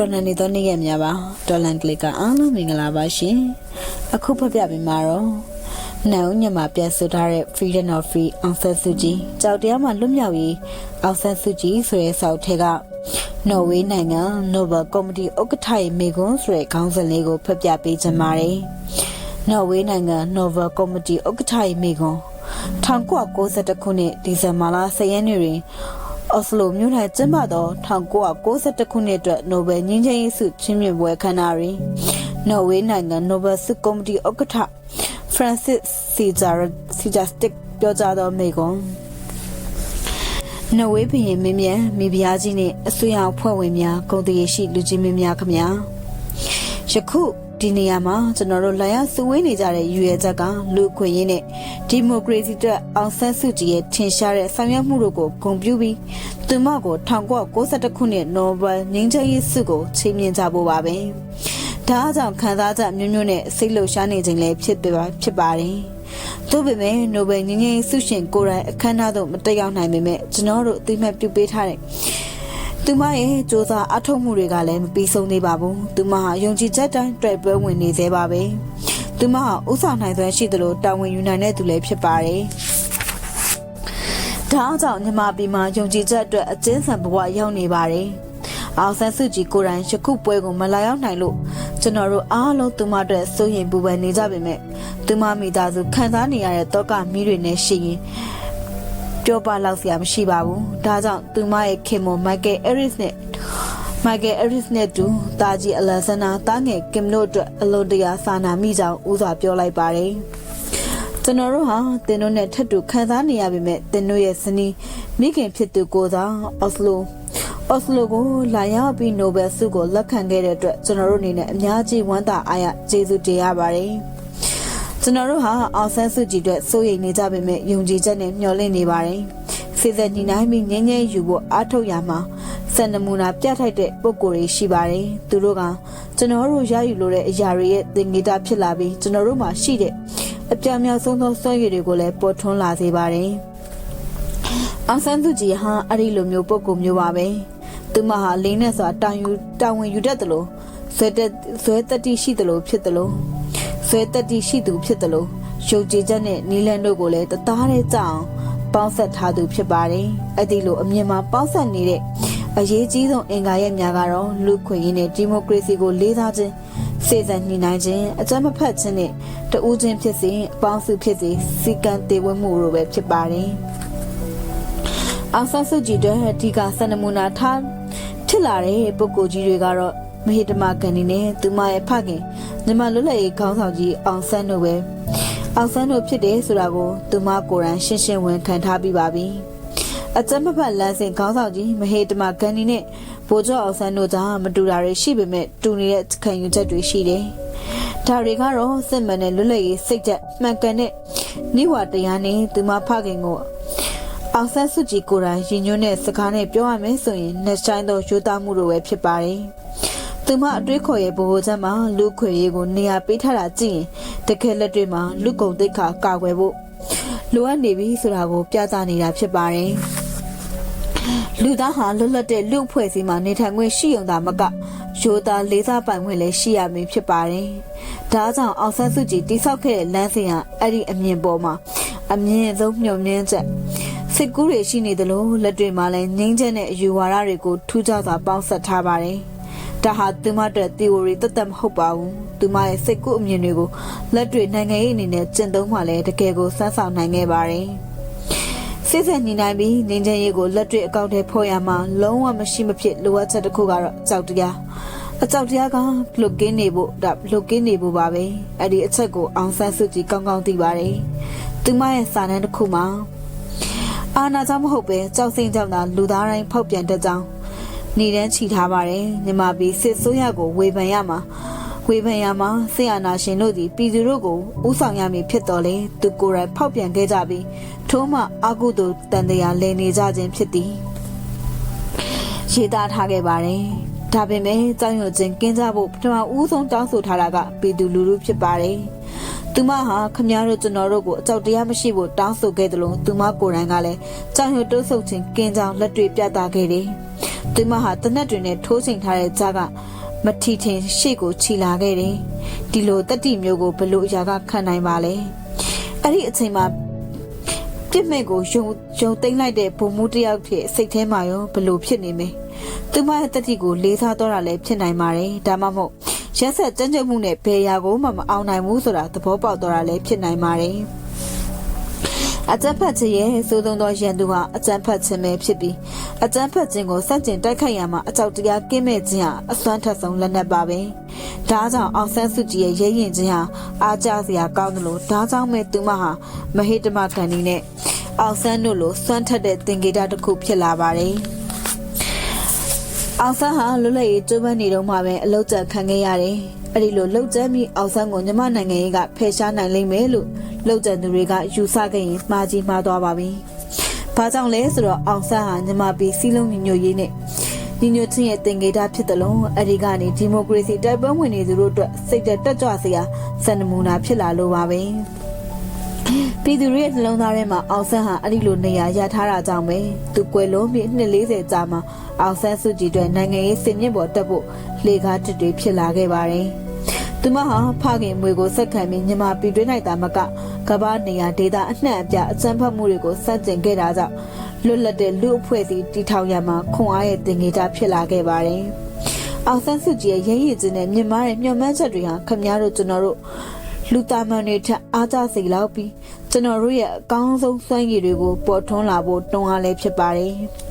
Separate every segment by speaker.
Speaker 1: တော်လန်နေသောနေ့ရက်များပါတော်လန်ကလစ်ကအားလုံးမင်္ဂလာပါရှင်အခုဖတ်ပြပေးမှာတော့နောင်ညမှာပြန်ဆိုထားတဲ့ Freedom of Free အောင်ဆန်းစုကြည်ကြောက်တရားမှာလွတ်မြောက်ရေးအောင်ဆန်းစုကြည်ဆိုတဲ့စာအုပ်ထဲကနော်ဝေးနိုင်ငံ Nobel Committee ဥက္ကဋ္ဌရဲ့မိကွန်းဆိုတဲ့ခေါင်းစဉ်လေးကိုဖတ်ပြပေးချင်ပါတယ်နော်ဝေးနိုင်ငံ Nobel Committee ဥက္ကဋ္ဌရဲ့မိကွန်း1992ခုနှစ်ဒီဇင်ဘာလ10ရက်နေ့တွင် အော်စလိုမြို့၌ကျင်းပသော1992ခုနှစ်အတွက်နိုဘယ်ငြိမ်းချမ်းရေးဆုချီးမြှင့်ပွဲခမ်းနားတွင်နော်ဝေးနိုင်ငံနိုဘယ်ဆုကော်မတီဥက္ကဋ္ဌဖရန်စစ်စီဂျာစီဂျာစတစ်ပြောကြားသောမိန့်ခွန်းနော်ဝေးဘုရင်မင်းမြန်မိဖုရားကြီးနှင့်အဆွေအောင်ဖွဲ့ဝင်များဂုဏ်တရေရှိလူကြီးမင်းများခမညာယခု ဒီနေရာမှာကျွန်တော်တို့လာရောက်စုဝေးနေကြတဲ့ယူရဲချက်ကလူ့အခွင့်အရေးနဲ့ဒီမိုကရေစီအတွက်အောင်ဆန်းစုကြည်ရဲ့ထင်ရှားတဲ့ဆောင်ရွက်မှုတို့ကိုဂုဏ်ပြုပြီးသူမကို1992ခုနှစ်နိုဘယ်ငြိမ်းချမ်းရေးဆုကိုချီးမြှင့်ကြဖို့ပါပဲ။ဒါအကြောင်းခံစားချက်မျိုးမျိုးနဲ့စိတ်လှုပ်ရှားနေခြင်းလည်းဖြစ်ပါဖြစ်ပါတယ်။သို့ပေမဲ့နိုဘယ်ငြိမ်းချမ်းရေးဆုရှင်ကိုယ်တိုင်အခမ်းအနားသို့မတက်ရောက်နိုင်ပေမဲ့ကျွန်တော်တို့အသိမှတ်ပြုပေးထားတဲ့ သူမရဲ့စ조사အထောက်မှုတွေကလည်းမပြီးဆုံးသေးပါဘူး။သူမဟာယုံကြည်ချက်တိုင်းတွေ့ပွဲဝင်နေသေးပါပဲ။သူမဟာဥဆောင်နိုင်စွမ်းရှိသလိုတာဝန်ယူနိုင်တဲ့သူလည်းဖြစ်ပါတယ်။ဒါအကြောင့်ညီမပြည်မှာယုံကြည်ချက်အတွက်အကျဉ်းဆန်ဘဝရောက်နေပါတယ်။အောင်ဆန်းစုကြည်ကိုယ်တိုင်ယခုပွဲကိုမလာရောက်နိုင်လို့ကျွန်တော်တို့အားလုံးသူမအတွက်စိုးရင်ပူပန်နေကြပေမဲ့သူမမိသားစုခံစားနေရတဲ့တောကမီးတွေနဲ့ရှိရင် ပြောပလောက်စရာမရှိပါဘူး။ဒါကြောင့်သူမရဲ့ခင်မမိုက်ကယ်အဲရစ်နဲ့မိုက်ကယ်အဲရစ်နဲ့တူတာကြီးအလက်ဆန္နာတားငယ်ကင်တို့အတွက်အလိုတရာစာနာမိကြောင်းဥစွာပြောလိုက်ပါတယ်။ကျွန်တော်တို့ဟာတင်တို့နဲ့ထပ်တူခံစားနေရပေမဲ့တင်တို့ရဲ့ဇနီးမိခင်ဖြစ်သူကိုသာအော်စလိုအော်စလိုကိုလာရောက်ပြီးနိုဘယ်ဆုကိုလက်ခံခဲ့တဲ့အတွက်ကျွန်တော်တို့အနေနဲ့အများကြီးဝမ်းသာအားရကျေးဇူးတင်ရပါတယ်။ ကျွန်တော်တို့ဟာအောင်ဆန်းစုကြည်အတွက်စိုးရိမ်နေကြပေမဲ့ယုံကြည်ချက်နဲ့မျှော်လင့်နေပါတယ်။စေစညီနိုင်ပြီးငြင်းငြင်းယူဖို့အားထုတ်ရမှာစံနမူနာပြထိုက်တဲ့ပုံကိုယ်တွေရှိပါတယ်။သူတို့ကကျွန်တော်တို့ရယူလိုတဲ့အရာတွေရဲ့သင်္ကေတဖြစ်လာပြီးကျွန်တော်တို့မှာရှိတဲ့အပြောင်မြောက်ဆုံးသောစွမ်းရည်တွေကိုလည်းပေါ်ထွန်းလာစေပါတယ်။အောင်ဆန်းစုကြည်ဟာအဲ့ဒီလိုမျိုးပုံကိုယ်မျိုးပါပဲ။သူမဟာလင်းနဲ့စွာတောင်ယူတောင်ဝင်ယူတတ်တယ်လို့ဇွဲတက်ဇွဲတက်တိရှိတယ်လို့ဖြစ်တယ်လို့ ဇွဲတက်တိရှိသူဖြစ်တယ်လို့ယုံကြည်ချက်နဲ့နီလန်တို့ကိုလည်းတသားတည်းကြအောင်ပေါင်းဆက်ထားသူဖြစ်ပါတယ်။အဲ့ဒီလိုအမြင်မှာပေါင်းဆက်နေတဲ့အရေးကြီးဆုံးအင်္ဂါရဲ့များကတော့လူခွင့်ရင်းနဲ့ဒီမိုကရေစီကိုလေးစားခြင်းစေစံညှိနှိုင်းခြင်းအကြမ်းမဖက်ခြင်းနဲ့တဦးချင်းဖြစ်စေအပေါင်းစုဖြစ်စေစီကံတည်ဝဲမှုလိုပဲဖြစ်ပါတယ်။အောင်ဆန်းစုကြည်တို့ဒီကစနမူနာထားဖြစ်လာတဲ့ပုဂ္ဂိုလ်ကြီးတွေကတော့မဟိတမကန်နေနဲ့သူမရဲ့ဖခင် ညီမလွတ်လပ်ရေးခေါင်းဆောင်ကြီးအောင်ဆန်းတို့ပဲအောင်ဆန်းတို့ဖြစ်တယ်ဆိုတာကိုသူမကိုယ်တိုင်ရှင်းရှင်းဝန်ခံထားပြီးပါပြီ။အကြမ်းမဖက်လမ်းစဉ်ခေါင်းဆောင်ကြီးမဟေတမကန်နီနဲ့ဗိုလ်ချုပ်အောင်ဆန်းတို့ကြားမတူတာတွေရှိပေမဲ့တူနေတဲ့ခံယူချက်တွေရှိတယ်။ဒါတွေကတော့စစ်မှန်တဲ့လွတ်လပ်ရေးစိတ်သက်မှန်ကန်တဲ့နိဝတရားနဲ့သူမဖခင်ကိုအောင်ဆန်းစုကြည်ကိုယ်တိုင်ရင်ညွှန်းတဲ့စကားနဲ့ပြောရမယ်ဆိုရင်နှစ်ဆိုင်သောယူသားမှုလိုပဲဖြစ်ပါတယ်။ သူမအတွေးခေါ်ရဲ့ဘိုးဘချက်မှာလူခွေရေးကိုနေရာပေးထားတာကြည့်ရင်တကယ်လက်တွေ့မှာလူကုန်သိက္ခာကာကွယ်ဖို့လိုအပ်နေပြီဆိုတာကိုပြသနေတာဖြစ်ပါတယ်။လူသားဟာလွတ်လပ်တဲ့လူအဖွဲ့အစည်းမှာနေထိုင်ခွင့်ရှိုံသာမကရိုးသားလေးစားပိုင်ခွင့်လည်းရှိရမည်ဖြစ်ပါတယ်။ဒါကြောင့်အောင်ဆန်းစုကြည်တိဆောက်ခဲ့တဲ့လမ်းစဉ်ဟာအဲ့ဒီအမြင်ပေါ်မှာအမြင့်ဆုံးမျှော်မြင်ချက်စစ်ကူးတွေရှိနေသလိုလက်တွေမှာလည်းငိမ့်ချက်နဲ့အယူဝါဒတွေကိုထူးခြားစွာပေါင်းစပ်ထားပါတယ်။ ဒါဟာသူမအတွက် theory တသက်မဟုတ်ပါဘူး။သူမရဲ့စိတ်ကူးအမြင်တွေကိုလက်တွေနိုင်ငံရေးအနေနဲ့ကျင့်သုံးမှလည်းတကယ်ကိုစမ်းဆောင်နိုင်ခဲ့ပါတယ်။စစ်ဆက်ညီနိုင်ပြီးငင်းချင်ရေးကိုလက်တွေအကောင့်ထဲဖော်ရမှာလုံးဝမရှိမဖြစ်လိုအပ်ချက်တစ်ခုကတော့အကြောက်တရားအကြောက်တရားကလုတ်ကင်းနေဖို့ဒါလုတ်ကင်းနေဖို့ပါပဲအဲ့ဒီအချက်ကိုအောင်ဆန်းစုကြည်ကောင်းကောင်းသိပါတယ်သူမရဲ့စာတမ်းတစ်ခုမှာအာနာကြောင့်မဟုတ်ပဲကြောက်စိမ့်ကြောင့်သာလူသားတိုင်းဖောက်ပြန်တတ်ကြောင်း နေတန်းချီထားပါတယ်မြမပြည်စစ်ဆိုးရကိုဝေဖန်ရမှာဝေဖန်ရမှာဆေးအာနာရှင်တို့သည်ပြည်သူတို့ကိုဥဆောင်ရမည်ဖြစ်တော်လေသူကိုယ်တိုင်ဖောက်ပြန်ခဲ့ကြပြီးထိုးမှအာကုသို့တန်တရားလည်နေကြခြင်းဖြစ်သည်ရေးသားထားခဲ့ပါတယ်ဒါပေမဲ့ကြောင်ရွံ့ခြင်းကင်းကြဖို့ပထမဦးဆုံးတောင်းဆိုထားတာကပြည်သူလူထုဖြစ်ပါတယ်သူမဟာခမရတို့ကျွန်တော်တို့ကိုအကြောက်တရားမရှိဖို့တောင်းဆိုခဲ့တယ်လို့သူမကိုယ်တိုင်ကလည်းကြောင်ရွံ့တုပ်ဆုပ်ခြင်းကင်းကြောင်လက်တွေပြသခဲ့တယ် သူမဟာတနက်တွေနဲ့ထိုးချိန်ထားတဲ့ကြားကမထီထင်ရှေ့ကိုခြိလာခဲ့တယ်ဒီလိုတတိမျိုးကိုဘလို့အရာကခံနိုင်ပါလဲအဲ့ဒီအချိန်မှာပြစ်မဲ့ကိုယုံယုံသိမ့်လိုက်တဲ့ဘုံမှုတစ်ယောက်ဖြစ်စိတ်ထဲမှာရောဘလို့ဖြစ်နေမယ်သူမရဲ့တတိကိုလေးစားတော့တာလည်းဖြစ်နိုင်ပါတယ်ဒါမှမဟုတ်ရက်ဆက်ကြမ်းကြုတ်မှုနဲ့ဘယ်ရာကိုမှမအောင်နိုင်ဘူးဆိုတာသဘောပေါက်တော့တာလည်းဖြစ်နိုင်ပါတယ် အကြက်ဖက်ခြင်းရဲ့စိုးသုံးသောရန်သူဟာအကြက်ဖက်ခြင်းပဲဖြစ်ပြီးအကြက်ဖက်ခြင်းကိုစန့်ကျင်တိုက်ခိုက်ရမှာအကြောက်တရားကင်းမဲ့ခြင်းဟာအစွမ်းထက်ဆုံးလက်နက်ပါပဲ။ဒါကြောင့်အောင်ဆန်းစုကြည်ရဲ့ရဲရင်ခြင်းဟာအားကျစရာကောင်းတယ်လို့ဒါကြောင့်မဲ့သူမဟာမဟိတမကန်ဒီနဲ့အောင်ဆန်းတို့လိုစွမ်းထက်တဲ့သင်္ကေတတစ်ခုဖြစ်လာပါတယ်။အောင်ဆန်းဟာလွတ်လပ်ရေးကျိုးပန်းနေတော့မှပဲအလောက်ကျခံခဲ့ရတယ်။အဲ့ဒီလိုလှုပ်ကြမ်းပြီးအောင်ဆန်းကိုညီမနိုင်ငံရေးကဖယ်ရှားနိုင်လိမ့်မယ်လို့ လှုပ်ကြံသူတွေကယူဆခဲ့ရင်မှားကြီးမှားသွားပါပြီ။ဘာကြောင့်လဲဆိုတော့အောင်ဆန်းဟာညီမပြည်စီးလုံးညီညွတ်ရေးနဲ့ညီညွတ်ခြင်းရဲ့တင်ကေတာဖြစ်တယ်လို့အဲ့ဒီကနေဒီမိုကရေစီတိုက်ပွဲဝင်နေသူတို့အတွက်စိတ်သက်တက်ကြွစရာစံနမူနာဖြစ်လာလို့ပါပဲ။ပြည်သူတွေရဲ့နှလုံးသားထဲမှာအောင်ဆန်းဟာအဲ့ဒီလိုနေရာရထားတာကြောင့်ပဲသူကွယ်လုံးပြီးနှစ်40ကြာမှအောင်ဆန်းစုကြည်အတွက်နိုင်ငံရေးစင်မြင့်ပေါ်တက်ဖို့လေကားတစ်တွေဖြစ်လာခဲ့ပါတယ်။သူမဟာဖခင်မွေကိုဆက်ခံပြီးညီမပြည်တွင်းလိုက်တာမက ကမ္ဘာနေရာဒေသအနှံ့အပြားအကြမ်းဖက်မှုတွေကိုစတင်ခဲ့တာကြောင့်လွတ်လပ်တဲ့လူအဖွဲ့အစည်းတည်ထောင်ရမှာခွန်အားရဲ့တင်ကြေးတာဖြစ်လာခဲ့ပါတယ်။အောင်ဆန်းစုကြည်ရဲ့ရင်းရည်ခြင်းနဲ့မြင့်မားတဲ့မျှော်မှန်းချက်တွေဟာခမများတို့ကျွန်တော်တို့လူသားမန်တွေထက်အားကြစေလောက်ပြီးကျွန်တော်တို့ရဲ့အကောင်းဆုံးစွမ်းရည်တွေကိုပေါ်ထွန်းလာဖို့တွန်းအားလည်းဖြစ်ပါတယ်။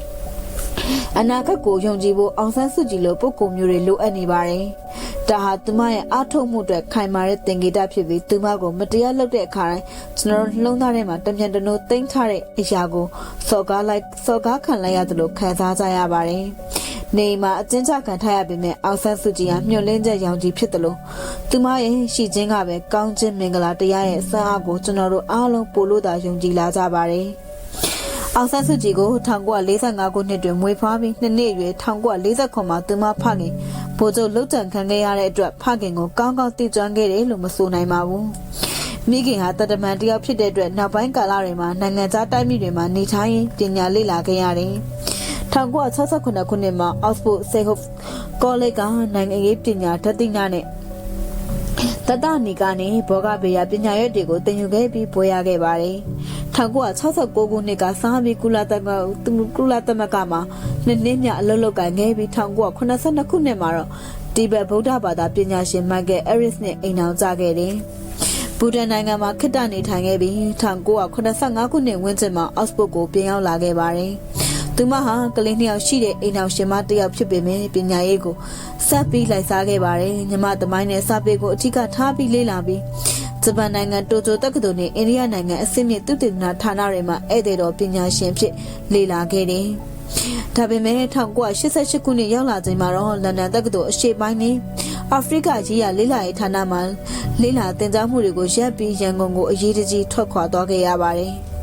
Speaker 1: အနာဂတ်ကိုယုံကြည်ဖို့အောင်ဆန်းစုကြည်လိုပုဂ္ဂိုလ်မျိုးတွေလိုအပ်နေပါတယ်။ဒါဟာသူမရဲ့အားထုတ်မှုအတွက်ခိုင်မာတဲ့သင်္ကေတဖြစ်ပြီးသူမကိုမတရားလုပ်တဲ့အခါတိုင်းကျွန်တော်တို့နှလုံးသားထဲမှာတပြန်တနိုးသိမ့်ထားတဲ့အရာကိုစော်ကားလိုက်စော်ကားခံလိုက်ရသလိုခံစားကြရပါတယ်။နေမှာအကျဉ်းချခံထားရပေမဲ့အောင်ဆန်းစုကြည်ဟာမျှော်လင့်ချက်ရောင်ကြီးဖြစ်တယ်လို့သူမရဲ့ရှိခြင်းကပဲကောင်းခြင်းမင်္ဂလာတရားရဲ့ဆန်းအားကိုကျွန်တော်တို့အားလုံးပို့လို့သာယုံကြည်လာကြပါတယ်။ အောင်ဆန်းစုကြည်ကို1945ခုနှစ်တွင်မွေးဖွားပြီးနှစ်နှစ်အရွယ်1949မှာသူမဖခင်ဗိုလ်ချုပ်လုတ်တန်ခံခဲ့ရတဲ့အတွက်ဖခင်ကိုကောင်းကောင်းသိကျွမ်းခဲ့တယ်လို့မဆိုနိုင်ပါဘူး။မိခင်ဟာတတမန်တယောက်ဖြစ်တဲ့အတွက်နောက်ပိုင်းကာလတွေမှာနိုင်ငံခြားတိုင်းပြည်တွေမှာနေထိုင်ရင်းပညာလေ့လာခဲ့ရတယ်။1968ခုနှစ်မှာ Oxford Sehoff College ကနိုင်ငံရေးပညာဓာတ်သိနာနဲ့တတနီကနေဘောဂဘေယပညာရပ်တွေကိုသင်ယူခဲ့ပြီးဘွဲရခဲ့ပါတယ်။ 1969ခုနှစ်ကစားပြီးကုလသမဂ္ဂကုလသမဂ္ဂမှာနှစ်နှစ်မြအလုပ်လုပ်ကိုင်ခဲ့ပြီး1982ခုနှစ်မှာတော့တိဘက်ဗုဒ္ဓဘာသာပညာရှင်မိုက်ကယ်အဲရစ်နဲ့အိမ်အောင်ကြခဲ့တယ်။ဘူတန်နိုင်ငံမှာခေတ္တနေထိုင်ခဲ့ပြီး1985ခုနှစ်ဝန်းကျင်မှာအော့စ်ဘုတ်ကိုပြန်ရောက်လာခဲ့ပါတယ်။သူမဟာကလေးနှစ်ယောက်ရှိတဲ့အိမ်အောင်ရှင်မတစ်ယောက်ဖြစ်ပေမဲ့ပညာရေးကိုဆက်ပြီးလိုက်စားခဲ့ပါတယ်။ညီမသမိုင်းနဲ့စာပေကိုအထူးကထားပြီးလေ့လာပြီး ဂျပန်နိုင်ငံတိုကျိုတက္ကသိုလ်နဲ့အိန္ဒိယနိုင်ငံအဆင့်မြင့်သုတေသနဌာနတွေမှာဧည့်သည်တော်ပညာရှင်ဖြစ်လေ့လာခဲ့တယ်။ဒါပေမဲ့1988ခုနှစ်ရောက်လာချိန်မှာတော့လန်ဒန်တက္ကသိုလ်အရှေ့ပိုင်းနဲ့အာဖရိကကြီးရလေ့လာရေးဌာနမှာလေ့လာသင်ကြားမှုတွေကိုရပ်ပြီးရန်ကုန်ကိုအရေးတကြီးထွက်ခွာသွားခဲ့ရပါတယ်။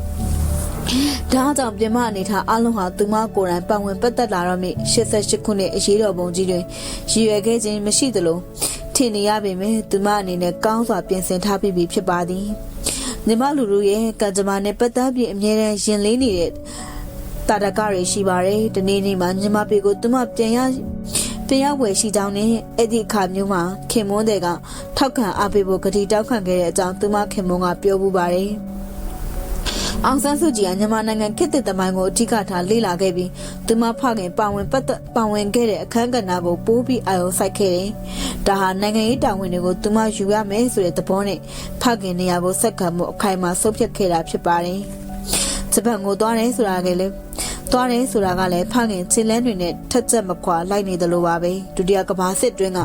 Speaker 1: ဒါကြောင့်ပြမအနေထားအလုံးဟာသူမကိုယ်တိုင်ပတ်ဝင်ပတ်သက်လာတော့မိ88ခုနှစ်အရေးတော်ပုံကြီးတွင်ရည်ရွယ်ခဲ့ခြင်းမရှိသလို ထင်နေရပေမဲ့သူမအနေနဲ့ကောင်းစွာပြင်ဆင်ထားပြီးပြီဖြစ်ပါသည်ညီမလူလူရဲ့ကံကြမ္မာနဲ့ပတ်သက်ပြီးအမြဲတမ်းရင်လေးနေတဲ့တာတကတွေရှိပါတယ်ဒီနေ့နေ့မှာညီမပေကိုသူမပြန်ရပြန်ရဝယ်ရှိကြောင်းနဲ့အဲ့ဒီအခါမျိုးမှာခင်မွန်းတဲ့ကထောက်ခံအားပေးဖို့ဂတိတောက်ခံခဲ့တဲ့အကြောင်းသူမခင်မွန်းကပြောပူပါတယ် အောင်ဆန်းစုကြည်ကမြန်မာနိုင်ငံခေတ်သစ်သမိုင်းကိုအထူးကထားလေ့လာခဲ့ပြီးသူမဖခင်ပါဝင်ပတ်သက်ပါဝင်ခဲ့တဲ့အခမ်းကဏ္ဍကိုပိုးပြီးအာရုံစိုက်ခဲ့တယ်။ဒါဟာနိုင်ငံရေးတာဝန်တွေကိုသူမယူရမယ်ဆိုတဲ့သဘောနဲ့ဖခင်နေရာကိုဆက်ခံမှုအခိုင်အမာဆုံးဖြတ်ခဲ့တာဖြစ်ပါတယ်။ဂျပန်ကိုသွားတယ်ဆိုတာကလည်းသွားတယ်ဆိုတာကလည်းဖခင်ချင်းလန်းတွေနဲ့ထက်ချက်မခွာလိုက်နေတယ်လို့ပါပဲဒုတိယကမ္ဘာစစ်တွင်းက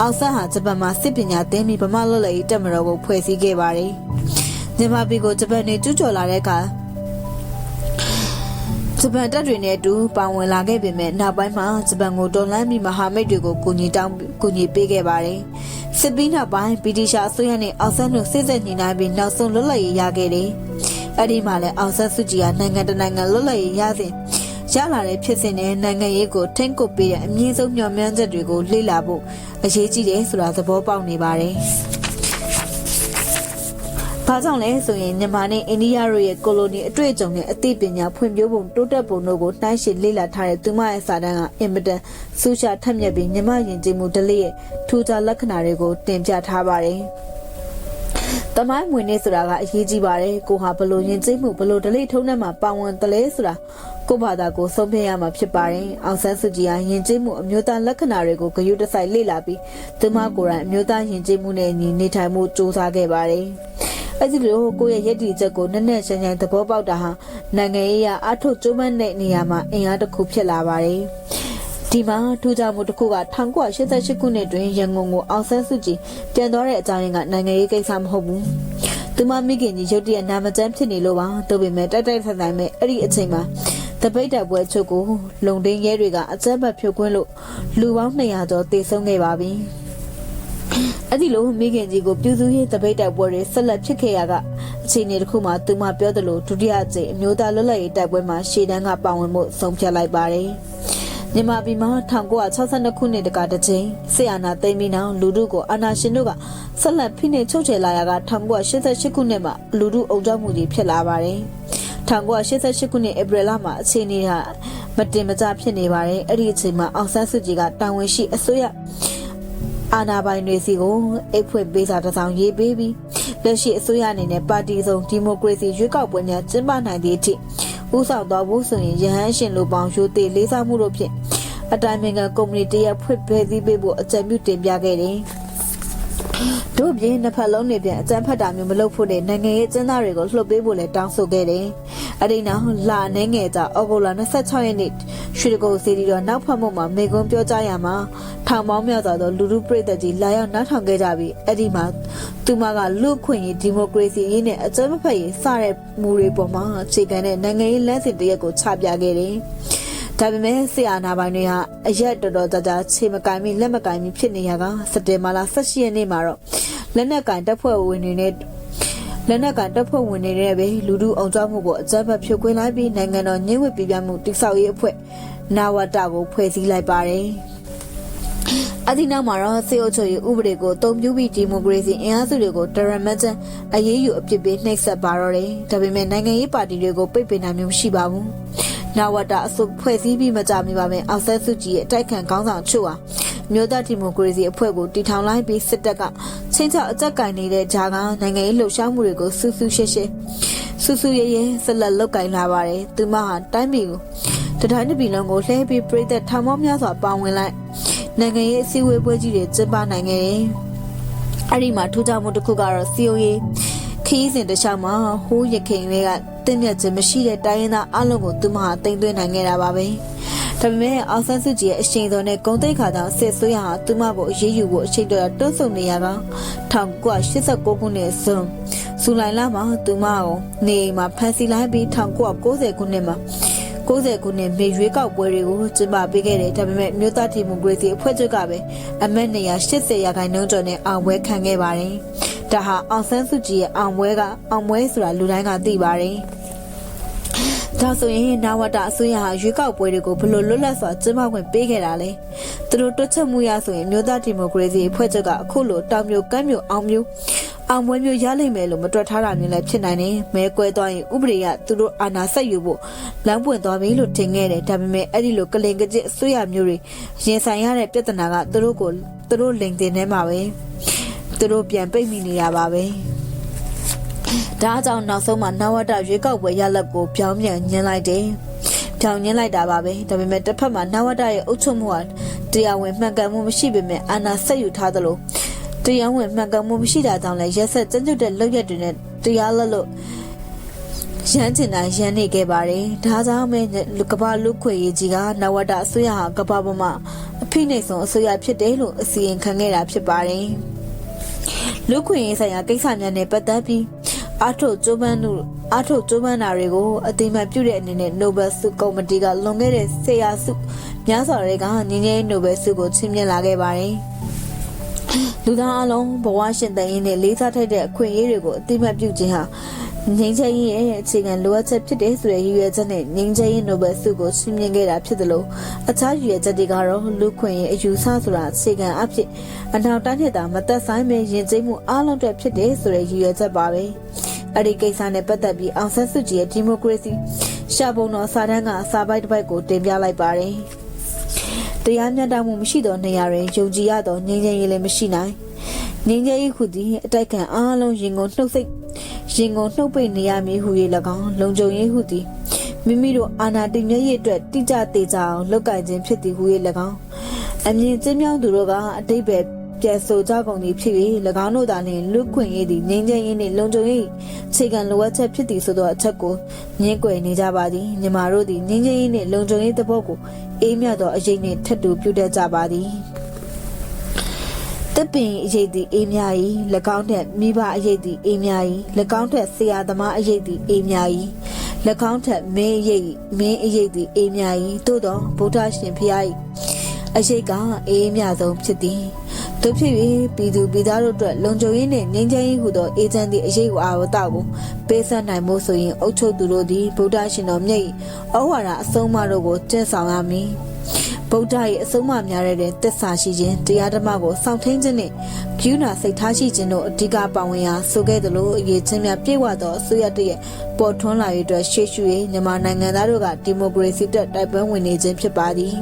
Speaker 1: အောက်ဆန်းဟာဂျပန်မှာစစ်ပညာသင်ပြီးဗမာလွတ်လပ်ရေးတက်မတော်ကိုဖွဲ့စည်းခဲ့ပါတယ်။ မြန်မာပြည်ကိုဂျပန်တွေကျူးကျော်လာတဲ့အခါဂျပန်တပ်တွေနဲ့အတူပါဝင်လာခဲ့ပေမဲ့နောက်ပိုင်းမှာဂျပန်ကိုတော်လှန်ပြီးမဟာမိတ်တွေကိုကူညီတောင်းကူညီပေးခဲ့ပါတယ်။စစ်ပြီးနောက်ပိုင်းဗြိတိရှအစိုးရနဲ့အောက်ဆန်းတို့စစ်ဆက်ညီနိုင်ပြီးနောက်ဆုံးလွတ်လပ်ရေးရခဲ့တယ်။အဲ့ဒီမှာလည်းအောက်ဆန်းစုကြည်ကနိုင်ငံတနိုင်ငံလွတ်လပ်ရေးရစဉ်ရလာတဲ့ဖြစ်စဉ်နဲ့နိုင်ငံရေးကိုထိန်းကွပ်ပေးတဲ့အမြင့်ဆုံးမျှော်မှန်းချက်တွေကိုလေ့လာဖို့အရေးကြီးတယ်ဆိုတာသဘောပေါက်နေပါတယ်။။ ဘာကြောင့်လဲဆိုရင်မြန်မာနဲ့အိန္ဒိယတို့ရဲ့ကိုလိုနီအတွေ့အကြုံနဲ့အသိပညာဖွံ့ဖြိုးပုံတိုးတက်ပုံတို့ကိုနှိုင်းယှဉ်လေ့လာထားတဲ့သူမရဲ့စာတမ်းကအင်မတန်စူးရှာထက်မြက်ပြီးမြန်မာယဉ်ကျေးမှုဓလေ့ရဲ့ထူးခြားလက္ခဏာတွေကိုတင်ပြထားပါတယ်။တမိုင်းမွေနေဆိုတာကအရေးကြီးပါတယ်ကိုဟာဘလို့ယဉ်ကျေးမှုဘလို့ဓလေ့ထုံးတဲ့မှာပါဝင်တယ်လဲဆိုတာကိုဘာသာကိုဆုံးဖြတ်ရမှာဖြစ်ပါတယ်အောင်ဆန်းစုကြည်ဟာယဉ်ကျေးမှုအမျိုးသားလက္ခဏာတွေကိုဂရုတစိုက်လေ့လာပြီးသူမကိုယ်တိုင်အမျိုးသားယဉ်ကျေးမှုနဲ့ညီနေထိုင်မှုစူးစမ်းခဲ့ပါတယ် အဲ့ဒီလိုကိုယ့်ရဲ့ရည်တည်ချက်ကိုနက်နက်ရှိုင်းရှိုင်းသဘောပေါက်တာဟာနိုင်ငံရေးအအထုတ်ကျိုးမတဲ့နေရာမှာအင်အားတစ်ခုဖြစ်လာပါတယ်ဒီမှာထူးခြားမှုတစ်ခုက1988ခုနှစ်တွင်ရန်ကုန်ကိုအောင်ဆန်းစုကြည်ပြန်သွားတဲ့အကြောင်းရင်းကနိုင်ငံရေးကိစ္စမဟုတ်ဘူး။သူမမိခင်ကြီးရုတ်တရက်နာမကျန်းဖြစ်နေလို့ပါ။ဒါပေမဲ့တိုက်တိုက်ဆိုင်ဆိုင်မဲ့အဲ့ဒီအချိန်မှာတပိတ်တပ်ပွဲချုပ်ကိုလုံဒင်းရဲတွေကအကြမ်းဖက်ဖြိုခွင်းလို့လူပေါင်း200ကျော်တေဆုံးခဲ့ပါပြီ။ အဲ့ဒီလိုမိခင်ကြီးကိုပြုစုရေးတပိတ်တပ်ပွဲတွေဆက်လက်ဖြစ်ခဲ့ရကအချိန်တစ်ခုမှသူမပြောသလိုဒုတိယအကြိမ်အမျိုးသားလွတ်လပ်ရေးတိုက်ပွဲမှာရှေ့တန်းကပါဝင်မှုဆုံးဖြတ်လိုက်ပါတယ်။မြန်မာပြည်မှာ1962ခုနှစ်တကတစ်ချိန်ဆီယနာသိမ်းပြီးနောက်လူတို့ကိုအာဏာရှင်တို့ကဆက်လက်ဖိနှိပ်ချုပ်ချယ်လာရက1988ခုနှစ်မှာလူတို့အုံကြမှုကြီးဖြစ်လာပါတယ်။1988ခုနှစ်ဧပြီလမှာအခြေအနေဟာမတင်မကျဖြစ်နေပါတယ်။အဲ့ဒီအချိန်မှာအောင်ဆန်းစုကြည်ကတာဝန်ရှိအစိုးရ အာဏာပိုင်တွေစီကိုအိတ်ဖွင့်ပေးစာတစ်စောင်ရေးပေးပြီးလက်ရှိအစိုးရအနေနဲ့ပါတီစုံဒီမိုကရေစီရွေးကောက်ပွဲများကျင်းပနိုင်သည့်အထိဥဆောင်သွားဖို့ဆိုရင်ရဟန်းရှင်လိုပေါင်းရိုးသေးလေးစားမှုတို့ဖြင့်အတိုင်းအမြံကုမ္ပဏီတရက်ဖွင့်ပေးသီးပေးဖို့အကြံပြုတင်ပြခဲ့တယ်။တို့ပြင်နှစ်ဖက်လုံးတွေပြန်အကြံဖတ်တာမျိုးမလုပ်ဖို့နဲ့နိုင်ငံရေးကျင်းသားတွေကိုလှုပ်ပေးဖို့လည်းတောင်းဆိုခဲ့တယ်။ အဲဒီနောက်လာနေငယ်ကြဩဂုတ်လ26ရက်နေ့ရွှေတကုတ်စီတီတော်နောက်ဖက်မှုမှာမေကွန်းပြောကြားရမှာထောင်ပေါင်းများစွာသောလူလူပြည်သက်ကြီးလာရောက်နားထောင်ခဲ့ကြပြီးအဲ့ဒီမှာသူမကလူခွင့်ရေးဒီမိုကရေစီရေးနဲ့အကြမ်းမဖက်ရေးစတဲ့မူတွေပေါ်မှာအခြေခံတဲ့နိုင်ငံရေးလမ်းစဉ်တစ်ရက်ကိုချပြခဲ့တယ်။ဒါပေမဲ့ဆီအာနာပိုင်တွေဟာအရက်တော်တော်ကြာကြာခြေမကင်ပြီးလက်မကင်ပြီးဖြစ်နေရကစက်တင်ဘာလ18ရက်နေ့မှာတော့လက်နက်ကင်တပ်ဖွဲ့ဝင်တွေနဲ့ လက်နက်ကင်တပ်ဖွဲ့ဝင်တွေနဲ့ပဲလူလူအောင်ကြမှုကိုအကြမ်းဖက်ဖြိုခွင်းလိုက်ပြီးနိုင်ငံတော်ညှို့ဝှက်ပြပြမှုတိစောက်ရေးအဖွဲ့နာဝတာကိုဖွဲ့စည်းလိုက်ပါတယ်။အဒီနောက်မှာတော့စေအုပ်ချုပ်ရေးဥပဒေကိုတုံ့ပြုပြီးဒီမိုကရေစီအင်အားစုတွေကိုတရမတ်ချန်အရေးယူအပြစ်ပေးနှိပ်စက်ပါတော့တယ်။ဒါပေမဲ့နိုင်ငံရေးပါတီတွေကိုပိတ်ပင်တာမျိုးမရှိပါဘူး။နာဝတာအစုဖွဲ့စည်းပြီးမကြမီပါပဲအောင်ဆန်းစုကြည်ရဲ့အတိုက်ခံခေါင်းဆောင်ချို့ဟာ မြို့သားဒီမိုကရေစီအဖွဲ့ကိုတီထောင်လိုက်ပြီးစစ်တပ်ကချင်းချောက်အကြက်ကင်နေတဲ့ဂျာကနိုင်ငံရေးလှုပ်ရှားမှုတွေကိုစူးစူးရှဲရှဲစူးစူးရဲရဲဆက်လက်လုပ်ကင်လာပါတယ်။သူမဟာတိုင်းပြည်ကိုတတိုင်းတစ်ပြည်လုံးကိုလှည့်ပြီးပြည်သက်ထောင်ပေါင်းများစွာပါဝင်လိုက်နိုင်ငံရေးအစည်းအဝေးပွဲကြီးတွေကျင်းပနိုင်ခဲ့တယ်။အဲ့ဒီမှာထူးခြားမှုတစ်ခုကတော့စီယိုရေးခီးစဉ်တစ်လျှောက်မှာဟိုးရခင်တွေကတင့်မြတ်ခြင်းမရှိတဲ့တိုင်းရင်းသားအလုံးကိုသူမဟာတင်သွင်းနိုင်ခဲ့တာပါပဲ။ ဒါပေမဲ့အောင်ဆန်းစုကြည်ရဲ့အရှိန်စောနဲ့ဂုံတိတ်ခါကြောင့်စစ်ဆွေးဟာသူမကိုအရေးယူဖို့အချိန်တော်တွန်းဆုံနေရက1989ခုနှစ်ဇွန်ဇူလိုင်လမှာသူမကိုနေအိမ်မှာဖမ်းဆီးလိုက်ပြီး1990ခုနှစ်မှာ90ခုနှစ်မေရွေးကောက်ပွဲတွေကိုကျင်းပပေးခဲ့တယ်ဒါပေမဲ့မြို့သားဒီမိုကရေစီအဖွဲ့ချုပ်ကပဲအမတ်နေရာ80ရာခိုင်နှုန်းကျော်နဲ့အောင်ပွဲခံခဲ့ပါတယ်ဒါဟာအောင်ဆန်းစုကြည်ရဲ့အောင်ပွဲကအောင်ပွဲဆိုတာလူတိုင်းကသိပါတယ် ဒါဆိုရင်နာဝတာအစိုးရဟာရွေးကောက်ပွဲတွေကိုဘလို့လွတ်လပ်စွာကျင်းပခွင့်ပေးခဲ့တာလဲသူတို့တွက်ချက်မှုရဆိုရင်မြို့သားဒီမိုကရေစီအဖွဲ့ချုပ်ကအခုလိုတောင်မြို့ကမ်းမြို့အောင်မြို့အောင်ပွဲမျိုးရလိမ့်မယ်လို့မတွက်ထားတာမျိုးလည်းဖြစ်နိုင်တယ်မဲကွဲသွားရင်ဥပဒေကသူတို့အာဏာဆက်ယူဖို့လမ်းပွင့်သွားပြီလို့ထင်ခဲ့တယ်ဒါပေမဲ့အဲ့ဒီလိုကလင်ကကျစ်အစိုးရမျိုးတွေရင်ဆိုင်ရတဲ့ပြဿနာကသူတို့ကိုသူတို့လိန်တင်ထဲမှာပဲသူတို့ပြန်ပိတ်မိနေရပါပဲ ဒါအကြောင်းနောက်ဆုံးမှာနဝတရွေးကောက်ပွဲရလဒ်ကိုပြောင်းပြန်ညှင်းလိုက်တယ်။ပြောင်းညှင်းလိုက်တာပါပဲ။ဒါပေမဲ့တစ်ဖက်မှာနဝတရဲ့အုပ်ချုပ်မှုဟာတရားဝင်မှန်ကန်မှုမရှိပေမဲ့အာဏာဆက်ယူထားသလိုတရားဝင်မှန်ကန်မှုမရှိတာကြောင့်လည်းရက်ဆက်ကြံ့ကြွတဲ့လုပ်ရက်တွေနဲ့တရားလက်လို့ရမ်းချင်တာရမ်းနေခဲ့ပါတယ်။ဒါကြောင့်မဲကမ္ဘာလူခွေရေးကြီးကနဝတအစိုးရဟာကမ္ဘာပေါ်မှာအဖိနှိပ်ဆုံးအစိုးရဖြစ်တယ်လို့အစီရင်ခံခဲ့တာဖြစ်ပါတယ်။လူခွေရေးဆိုင်ရာကိစ္စများနဲ့ပတ်သက်ပြီး အာထုကျိုးပန်းတို့အာထုကျိုးပန်းတာတွေကိုအသိမှတ်ပြုတဲ့အနေနဲ့ Nobel ဆုကော်မတီကလွန်ခဲ့တဲ့ဆေးရဆုများစွာတွေကငင်းငယ် Nobel ဆုကိုချီးမြှင့်လာခဲ့ပါတယ်။လူသားအလုံးဘဝရှင်သန်ရင်းနဲ့လေးစားထိုက်တဲ့အခွင့်အရေးတွေကိုအတိမတ်ပြုခြင်းဟာငြိမ်းချမ်းရေးရဲ့အခြေခံလိုအပ်ချက်ဖြစ်တဲ့ဆိုတဲ့ရည်ရွယ်ချက်နဲ့ငြိမ်းချမ်းရေးနိုဘယ်ဆုကိုချီးမြှင့်ခဲ့တာဖြစ်တယ်လို့အခြားရည်ရွယ်ချက်တွေကတော့လူခွင့်ရေးအယူဆဆိုတာအခြေခံအဖြစ်အနောက်တိုင်းနဲ့တာမသက်ဆိုင်ပဲယဉ်ကျေးမှုအလုံးအတွက်ဖြစ်တဲ့ဆိုတဲ့ရည်ရွယ်ချက်ပါပဲ အဲ့ဒီကိစ္စနဲ့ပတ်သက်ပြီးအောင်ဆန်းစုကြည်ရဲ့ဒီမိုကရေစီရှာပုံတော်စာတမ်းကစာပိုက်တစ်ပိုက်ကိုတင်ပြလိုက်ပါတယ်တရားမျှတမှုမရှိသောနေရာတွင်ယုံကြည်ရသောငြိမ်းချမ်းရေးလည်းမရှိနိုင်ငင်းကြီးခုသည်အတိုက်ခံအားလုံးရင်ကုန်နှုတ်စိတ်ရင်ကုန်နှုတ်ပိတ်နေရမည်ဟု၍၎င်းလုံခြုံရေးဟုသည်မိမိတို့အာဏာတည်မြဲရေးအတွက်တိကျသေးကြအောင်လုပ်ကင်ခြင်းဖြစ်သည်ဟု၍၎င်းအမြင်ကျင်းမြောင်းသူတို့ကအတိတ်ပဲ ပြန်ဆိုကြကုန်သည်ဖြစ်၍၎င်းတို့သာလျှင်လူခွင့်ရေးသည်ငင်းချင်းရေးနှင့်လုံခြုံရေးခြေခံလိုအပ်ချက်ဖြစ်သည်ဆိုသောအချက်ကိုညှင်းကွယ်နေကြပါသည်ညီမတို့သည်ငင်းချင်းရေးနှင့်လုံခြုံရေးသဘောကိုအေးမြတ်သောအရေးနှင့်ထပ်တူပြုတတ်ကြပါသည်တပ်ပင်အရေးသည်အေးမြ၏၎င်းထက်မိဘအရေးသည်အေးမြ၏၎င်းထက်ဆရာသမားအရေးသည်အေးမြ၏၎င်းထက်မင်းအရေးမင်းအရေးသည်အေးမြ၏သို့သောဗုဒ္ဓရှင်ဖျား၏အရေးကအေးမြဆုံးဖြစ်သည် တို့ဖြစ်၍ပြည်သူပြည်သားတို့အတွက်လုံခြုံရေးနှင့်ငြိမ်းချမ်းရေးဟုသောအေဂျင့်သည့်အရေးကိုအာဝတ္တကိုပေးဆက်နိုင်မှုဆိုရင်အုပ်ချုပ်သူတို့သည်ဗုဒ္ဓရှင်တော်မြတ်၏ဩဝါဒအဆုံးအမတို့ကိုကျင့်ဆောင်ရမည်ဗုဒ္ဓရဲ့အဆုံးအမများတဲ့တစ္ဆာရှိခြင်းတရားဓမ္မကိုစောင့်ထိန်ခြင်းနှင့်ဂုဏစိတ်ထားရှိခြင်းတို့အဓိကပါဝင်ရာဆိုခဲ့သလိုအရေးချင်းများပြည့်ဝသောအစိုးရတရဲ့ပေါ်ထွန်းလာရေးအတွက်ရှေ့ရှု၍မြန်မာနိုင်ငံသားတို့ကဒီမိုကရေစီတက်တိုက်ပွဲဝင်နေခြင်းဖြစ်ပါသည်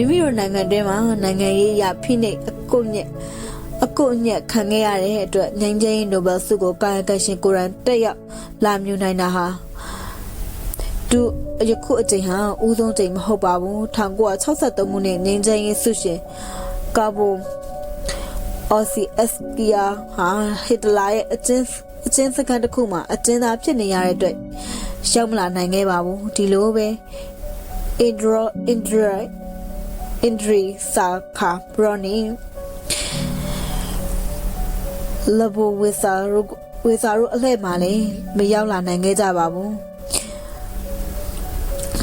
Speaker 1: မိမိတို့နိုင်ငံတွင်းမှာနိုင်ငံရေးအရဖိနှိပ်အကုတ်ညက်အကုတ်ညက်ခံခဲ့ရတဲ့အတွက်ငြိမ်းချမ်းရေးနိုဘယ်ဆုကိုကာယကရှင်ကိုရန်တက်ရောက်လာမြူနိုင်တာဟာသူယခုအချိန်ဟာဦးဆုံးချိန်မဟုတ်ပါဘူး1963ခုနှစ်ငြိမ်းချမ်းရေးဆုရှင်ကာဘိုအော်စီအက်စကီယာဟာဟစ်တလာရဲ့အချင်းအချင်းစကန်တစ်ခုမှာအချင်းသားဖြစ်နေရတဲ့အတွက်ရောက်မလာနိုင်ခဲ့ပါဘူးဒီလိုပဲအင်ဒရိုအင်ဒရို အင်ဒရီစာခါဘရိုနီလဘဝေစာရုဝေစာရုအလှည့်မှာလည်းမရောက်လာနိုင်ခဲ့ကြပါဘူး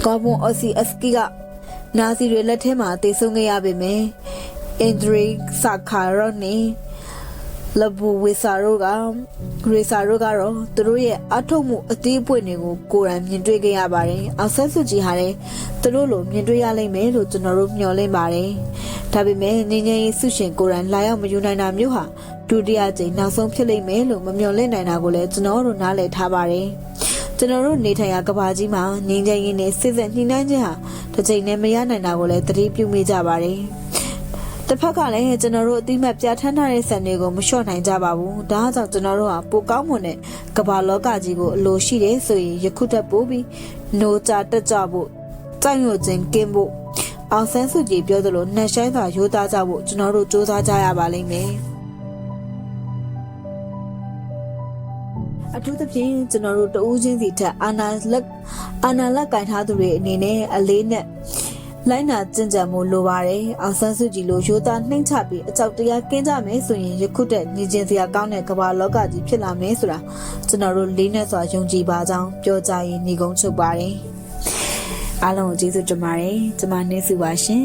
Speaker 1: ကောဘွန်အော်စီအက်စကီကနာဇီတွေလက်ထဲမှာတေဆုံးခဲ့ရပေမယ့်အင်ဒရီစာခါရောနီ လဘူဝေစာရိုကဂရေစာရိုကတော့သူတို့ရဲ့အထုတ်မှုအသေးအပွင့်တွေကိုကိုယ်တိုင်မြင်တွေ့ခဲ့ရပါတယ်။အောင်ဆက်စုကြည်ဟာလည်းသူတို့လိုမြင်တွေ့ရလိမ့်မယ်လို့ကျွန်တော်တို့မျှော်လင့်ပါတယ်။ဒါပေမဲ့ငင်းငယ်ရေးဆုရှင်ကိုယ်တိုင်လာရောက်မယူနိုင်တာမျိုးဟာဒုတိယကြိမ်နောက်ဆုံးဖြစ်လိမ့်မယ်လို့မမျှော်လင့်နိုင်တာကိုလည်းကျွန်တော်တို့နားလည်ထားပါတယ်။ကျွန်တော်တို့နေထိုင်ရာကဘာကြီးမှာငင်းငယ်ရေးနဲ့စစ်စစ်နှိမ့်နှိုင်းခြင်းဟာတစ်ချိန်နဲ့မရနိုင်တာကိုလည်းသတိပြုမိကြပါတယ်။ တစ်ဖက်ကလည်းကျွန်တော်တို့အတိမတ်ပြဋ္ဌာန်းထားတဲ့စံတွေကိုမလျှော့နိုင်ကြပါဘူး။ဒါကြောင့်ကျွန်တော်တို့ဟာပိုကောင်းမွန်တဲ့ကမ္ဘာလောကကြီးကိုအလိုရှိတယ်ဆိုရင်ယခုတက်ပို့ပြီးနိုးကြတက်ကြဖို့ကြောက်ရွံ့ခြင်းကင်းဖို့အောင်ဆန်းစုကြည်ပြောသလိုနှက်ဆိုင်စွာရိုးသားကြဖို့ကျွန်တော်တို့စူးစမ်းကြရပါလိမ့်မယ်။အထူးသဖြင့်ကျွန်တော်တို့တဦးချင်းစီထက်အာနာလက်အာနာလက်ကင်ထားသူတွေအနေနဲ့အလေးနဲ့ လိုက်နာကျင့်ကြံမှုလိုပါတယ်အောင်ဆန်းစုကြည်လိုရိုးသားနှိမ့်ချပြီးအကြောက်တရားကင်းကြမယ်ဆိုရင်ယခုတည်းညီကျင်စရာကောင်းတဲ့ကမ္ဘာလောကကြီးဖြစ်လာမယ်ဆိုတာကျွန်တော်တို့လေးနဲ့စွာယုံကြည်ပါကြောင်းပြောကြရင်ညီကုန်းချုပ်ပါတယ်အားလုံးကိုကျေးဇူးတင်ပါတယ်ကျွန်မနှင်းစုပါရှင်